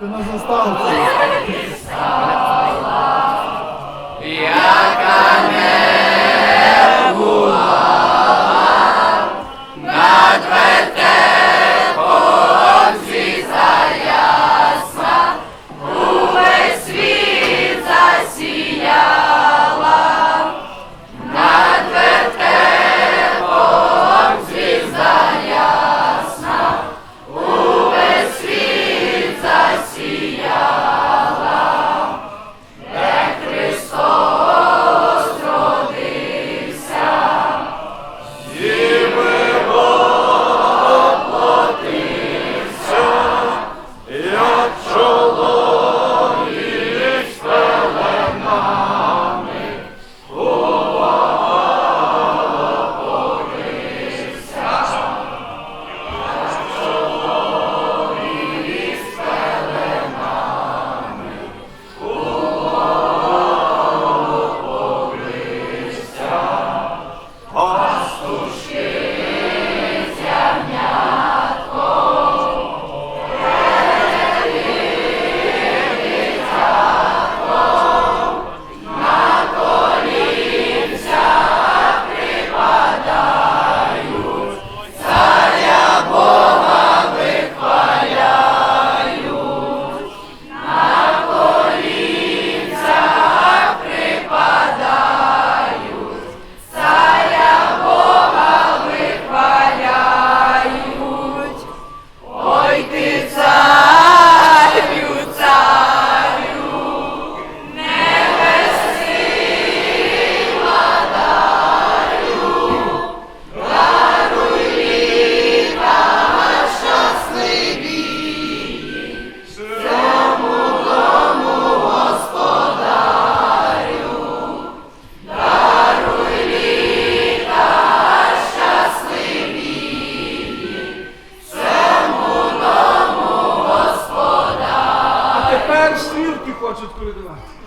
Ти нас застав. Як хочуть колядувати.